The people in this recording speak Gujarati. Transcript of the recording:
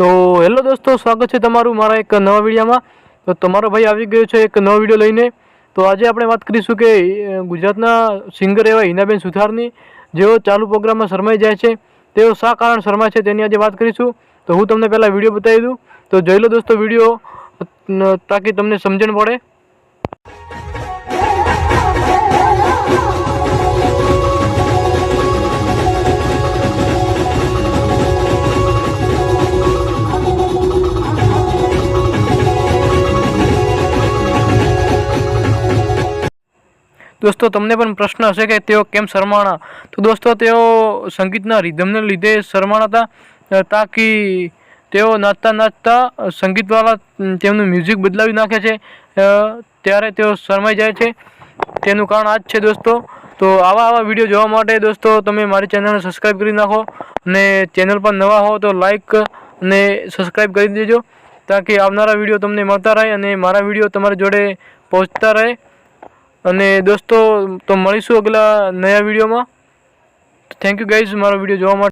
તો હેલો દોસ્તો, સ્વાગત છે તમારું મારા એક નવા વિડીયોમાં. તો તમારો ભાઈ આવી ગયો છે એક નવો વીડિયો લઈને. તો આજે આપણે વાત કરીશું કે ગુજરાતના સિંગર એવા હિનાબેન સુથારની, જેઓ ચાલુ પ્રોગ્રામમાં શરમાઈ જાય છે, તેઓ શા કારણ શરમાય છે તેની આજે વાત કરીશું. તો હું તમને પહેલાં વીડિયો બતાવી દઉં. તો જોઈ લો દોસ્તો વીડિયો તાકી તમને સમજણ પડે. દોસ્તો, તમને પણ પ્રશ્ન હશે કે તેઓ કેમ શરમાણા? તો દોસ્તો, તેઓ સંગીતના રિધમને લીધે શરમાણા હતા. તાકી તેઓ નાચતા નાચતા સંગીતવાળા તેમનું મ્યુઝિક બદલાવી નાખે છે. ત્યારે તેઓ શરમાઈ જાય છે. તેનું કારણ આ જ છે દોસ્તો. તો આવા આવા વીડિયો જોવા માટે દોસ્તો, તમે મારી ચેનલને સબસ્ક્રાઈબ કરી નાખો અને ચેનલ પર નવા હો તો લાઈક અને સબસ્ક્રાઈબ કરી દેજો, તાકી આવનારા વીડિયો તમને મળતા રહે અને મારા વીડિયો તમારી જોડે પહોંચતા રહે. અને દોસ્તો તો મળીશું અગલા નયા વિડીયોમાં. થેન્ક યુ ગાઈઝ મારો વીડિયો જોવા માટે.